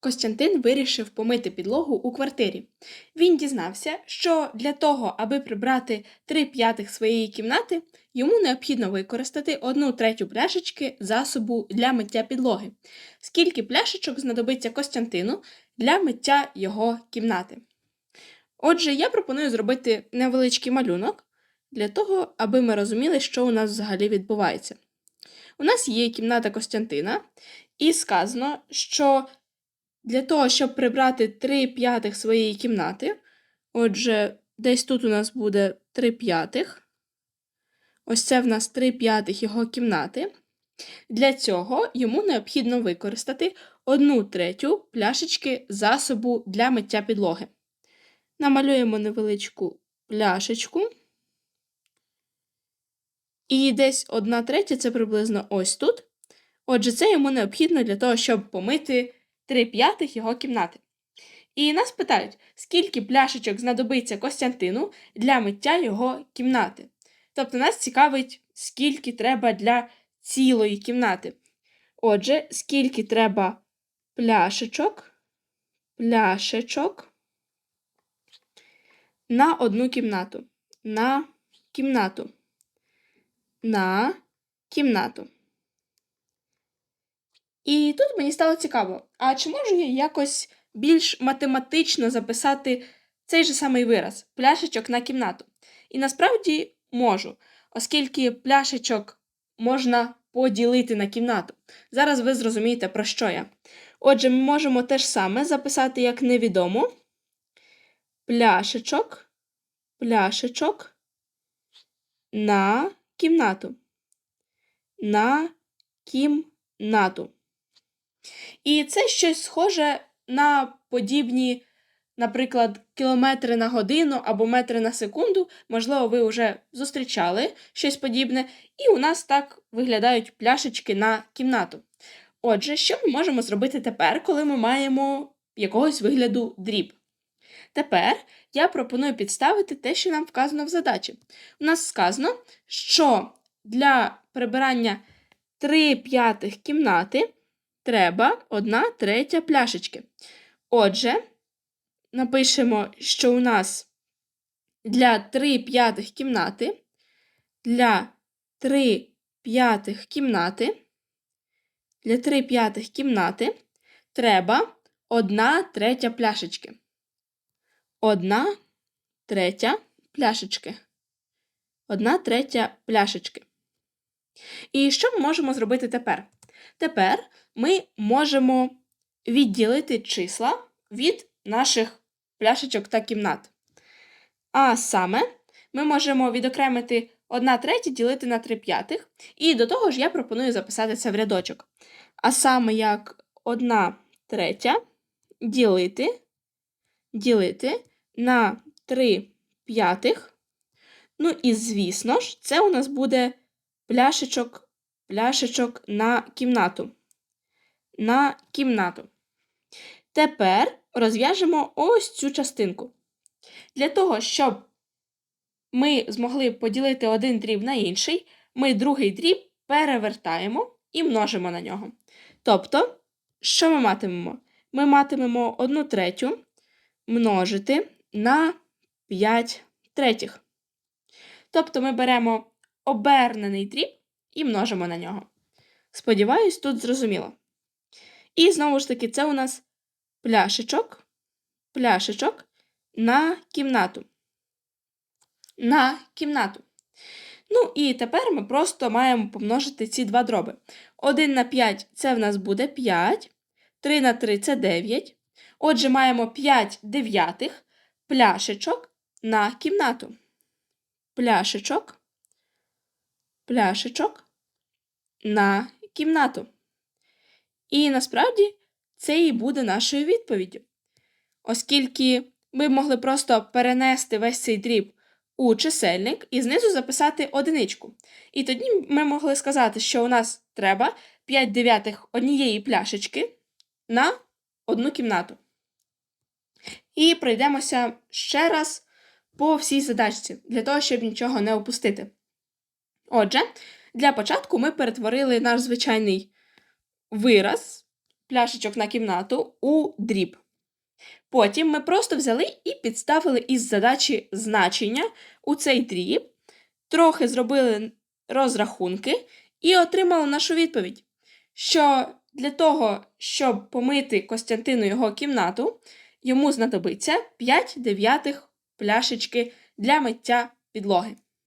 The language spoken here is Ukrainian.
Костянтин вирішив помити підлогу у квартирі. Він дізнався, що для того, аби прибрати три п'ятих своєї кімнати, йому необхідно використати одну третю пляшечки засобу для миття підлоги. Скільки пляшечок знадобиться Костянтину для миття його кімнати? Отже, я пропоную зробити невеличкий малюнок для того, аби ми розуміли, що у нас взагалі відбувається. У нас є кімната Костянтина, і сказано, що для того, щоб прибрати 3 п'ятих своєї кімнати, отже, десь тут у нас буде 3 п'ятих. Ось це в нас 3 п'ятих його кімнати. Для цього йому необхідно використати 1 третю пляшечки засобу для миття підлоги. Намалюємо невеличку пляшечку. І десь 1 третя це приблизно ось тут. Отже, це йому необхідно для того, щоб помити 3 п'ятих його кімнати. І нас питають, скільки пляшечок знадобиться Костянтину для миття його кімнати. Тобто нас цікавить, скільки треба для цілої кімнати. Отже, скільки треба пляшечок, пляшечок на одну кімнату. На кімнату. На кімнату. І тут мені стало цікаво, а чи можу я якось більш математично записати цей же самий вираз пляшечок на кімнату? І насправді можу, оскільки пляшечок можна поділити на кімнату. Зараз ви зрозумієте, про що я. Отже, ми можемо те ж саме записати як невідомо. Пляшечок, пляшечок на кімнату. На кімнату. І це щось схоже на подібні, наприклад, кілометри на годину або метри на секунду. Можливо, ви вже зустрічали щось подібне, і у нас так виглядають пляшечки на кімнату. Отже, що ми можемо зробити тепер, коли ми маємо якогось вигляду дріб? Тепер я пропоную підставити те, що нам вказано в задачі. У нас сказано, що для прибирання 3 п'ятих кімнати треба 1 третя пляшечки. Отже, напишемо, що у нас для 3 п'ятих кімнати, для 3 п'ятих кімнати, для 3 п'ятих кімнати треба 1 третя пляшечки. 1 третя пляшечки. 1 третя пляшечки. І що ми можемо зробити тепер? Тепер ми можемо відділити числа від наших пляшечок та кімнат. А саме, ми можемо відокремити 1 третя ділити на 3 п'ятих. І до того ж я пропоную записати це в рядочок. А саме як 1 третя ділити, ділити на 3 п'ятих. Ну і, звісно ж, це у нас буде пляшечок, пляшечок на кімнату. На кімнату. Тепер розв'яжемо ось цю частинку. Для того, щоб ми змогли поділити один дріб на інший, ми другий дріб перевертаємо і множимо на нього. Тобто, що ми матимемо? Ми матимемо 1 третю множити на 5 третіх. Тобто ми беремо обернений дріб і множимо на нього. Сподіваюсь, тут зрозуміло. І знову ж таки, це у нас пляшечок, пляшечок на кімнату. На кімнату. Ну, і тепер ми просто маємо помножити ці два дроби. 1 на 5 це в нас буде 5, 3 на 3 це 9. Отже, маємо 5 дев'ятих пляшечок на кімнату. Пляшечок, пляшечок на кімнату. І насправді це і буде нашою відповіддю. Оскільки ми могли просто перенести весь цей дріб у чисельник і знизу записати одиничку. І тоді ми могли сказати, що у нас треба 5 дев'ятих однієї пляшечки на одну кімнату. І пройдемося ще раз по всій задачці, для того, щоб нічого не опустити. Отже, для початку ми перетворили наш звичайний вираз пляшечок на кімнату у дріб. Потім ми просто взяли і підставили із задачі значення у цей дріб, трохи зробили розрахунки і отримали нашу відповідь, що для того, щоб помити Костянтину його кімнату, йому знадобиться 5 дев'ятих пляшечки для миття підлоги.